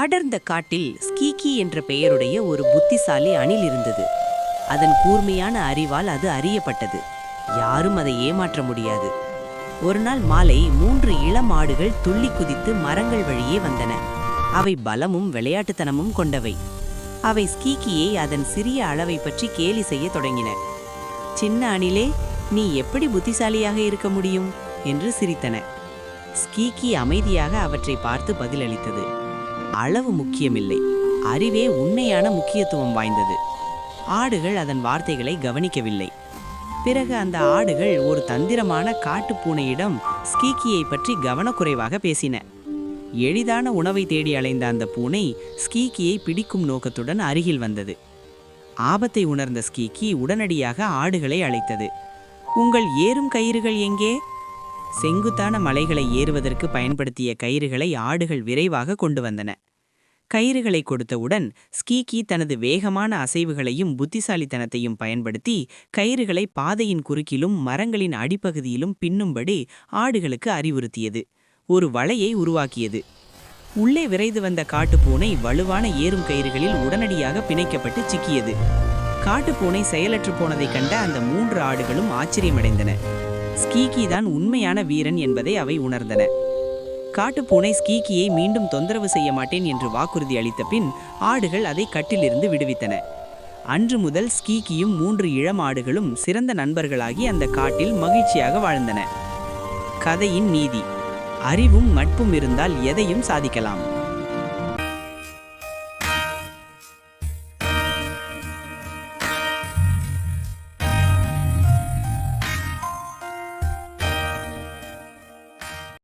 அடர்ந்த காட்டில் ஸ்கீகி என்ற பெயருடைய ஒரு புத்திசாலி அணில் இருந்தது. அதன் கூர்மையான அறிவால் அது அறியப்பட்டது. யாரும் அதை ஏமாற்ற முடியாது. ஒரு நாள் மாலை மூன்று இளம் ஆடுகள் துள்ளி குதித்து மரங்கள் வழியே வந்தன. அவை பலமும் விளையாட்டுத்தனமும் கொண்டவை. அவை ஸ்கீக்கியை அதன் சிறிய அளவை பற்றி கேலி செய்ய தொடங்கின. சின்ன அணிலே நீ எப்படி புத்திசாலியாக இருக்க முடியும்? என்று சிரித்தன. ஸ்கீக்கி அமைதியாக அவற்றை பார்த்து பதிலளித்தது. அளவு முக்கியமில்லை. அறிவே உண்மையான முக்கியத்துவம் வாய்ந்தது. ஆடுகள் அதன் வார்த்தைகளை கவனிக்கவில்லை. பிறகு அந்த ஆடுகள் ஒரு தந்திரமான காட்டுப்பூனையிடம் ஸ்கீக்கியை பற்றி கவனக்குறைவாக பேசின. எளிதான உணவை தேடி அலைந்த அந்த பூனை ஸ்கீக்கியை பிடிக்கும் நோக்கத்துடன் அருகில் வந்தது. ஆபத்தை உணர்ந்த ஸ்கீக்கி உடனடியாக ஆடுகளை அழைத்தது. உங்கள் ஏறும் கயிறுகள் எங்கே? செங்குத்தான மலைகளை ஏறுவதற்கு பயன்படுத்திய கயிறுகளை ஆடுகள் விரைவாக கொண்டு வந்தன. கயிறுகளை கொடுத்தவுடன் ஸ்கீகி தனது வேகமான அசைவுகளையும் புத்திசாலித்தனத்தையும் பயன்படுத்தி கயிறுகளை பாதையின் குறுக்கிலும் மரங்களின் அடிப்பகுதியிலும் பின்னும்படி ஆடுகளுக்கு அறிவுறுத்தியது. ஒரு வலையை உருவாக்கியது. உள்ளே விரைந்து வந்த காட்டுப்பூனை வலுவான ஏறும் கயிறுகளில் உடனடியாக பிணைக்கப்பட்டு சிக்கியது. காட்டுப்பூனை செயலற்று போனதைக் கண்ட அந்த மூன்று ஆடுகளும் ஆச்சரியமடைந்தன. ஸ்கீகி தான் உண்மையான வீரன் என்பதை அவை உணர்ந்தன. காட்டுப்பூனை ஸ்கீகியை மீண்டும் தொந்தரவு செய்ய மாட்டேன் என்று வாக்குறுதி அளித்த பின் ஆடுகள் அதை கட்டிலிருந்து விடுவித்தன. அன்று முதல் ஸ்கீகியும் மூன்று இளம் ஆடுகளும் சிறந்த நண்பர்களாகி அந்த காட்டில் மகிழ்ச்சியாக வாழ்ந்தன. கதையின் நீதி. அறிவும் நட்பும் இருந்தால் எதையும் சாதிக்கலாம்.